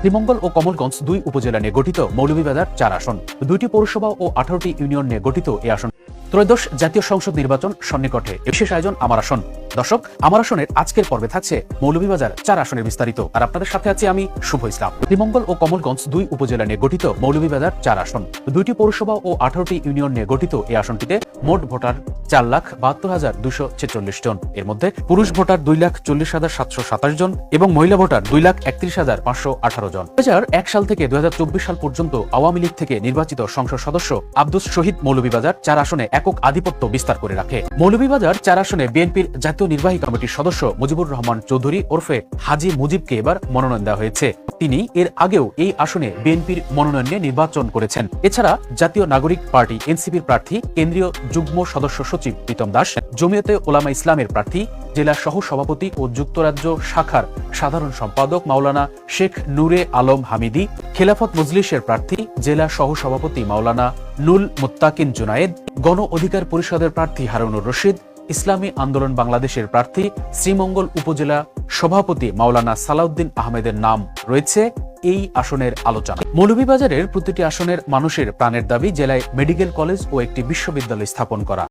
শ্রীমঙ্গল ও কমলগঞ্জ দুই উপজেলা নিয়ে গঠিত মৌলভীবাজার চার আসন। দুইটি পৌরসভা ও আঠারোটি ইউনিয়ন নিয়ে গঠিত এই আসন। ত্রয়োদশ জাতীয় সংসদ নির্বাচন সন্নিকটে। বিশেষ আয়োজন আমার আসন। দর্শক, আমার আসনের আজকের পর্বে থাকছে মৌলভীবাজার চার আসনের বিস্তারিত। আর আপনাদের সাথে আছি আমি শুভ ইসলাম। শ্রীমঙ্গল ও কমলগঞ্জ দুই উপজেলা নিয়ে গঠিত মৌলভীবাজার চার আসন। দুইটি পৌরসভা ও আঠারোটি ইউনিয়ন নিয়ে গঠিত এই আসনটিতে মোট ভোটার চার লাখ বাহাত্তর হাজার দুশো ছেচল্লিশ জন। এর মধ্যে পুরুষ ভোটার দুই লাখ চল্লিশ হাজার সাতশো সাতাশ জন এবং মহিলা ভোটার দুই লাখ একত্রিশ হাজার পাঁচশো আঠারো জন। দু এক সাল থেকে দুই হাজার চব্বিশ সাল পর্যন্ত আওয়ামী লীগ থেকে নির্বাচিত সংসদ সদস্য আব্দুস শহীদ মৌলভীবাজার চার আসনে একক আধিপত্য বিস্তার করে রাখে। মৌলভীবাজার চার আসনে বিএনপির জাতীয় নির্বাহী কমিটির সদস্য মুজিবুর রহমান চৌধুরী ওরফে হাজি মুজিবকে এবার মনোনয়ন দেওয়া হয়েছে। তিনি এর আগেও এই আসনে বিএনপির মনোনয়ন নিয়ে নির্বাচন করেছেন। এছাড়া জাতীয় নাগরিক পার্টি এনসিপির প্রার্থী, কেন্দ্রীয় যুগ্ম সদস্য সচিব প্রীতম দাস, জমিয়তে ওলামা ইসলামের প্রার্থী, জেলা সহ সভাপতি ও যুক্তরাজ্য শাখার সাধারণ সম্পাদক মাওলানা শেখ নূরে আলম হামিদি খেলাফত মজলিসের প্রার্থী, জেলা সহ সভাপতি মাওলানা নুল মুত্তাকিন জুনায়েদ, গণ অধিকার পরিষদের প্রার্থী হারুনুর রশিদ, ইসলামী আন্দোলন বাংলাদেশের প্রার্থী শ্রীমঙ্গল উপজেলা সভাপতি মাওলানা সালাউদ্দিন আহমেদের নাম রয়েছে এই আসনের আলোচনা। মৌলভীবাজারের প্রতিটি আসনের মানুষের প্রাণের দাবি জেলায় মেডিকেল কলেজ ও একটি বিশ্ববিদ্যালয় স্থাপন করা।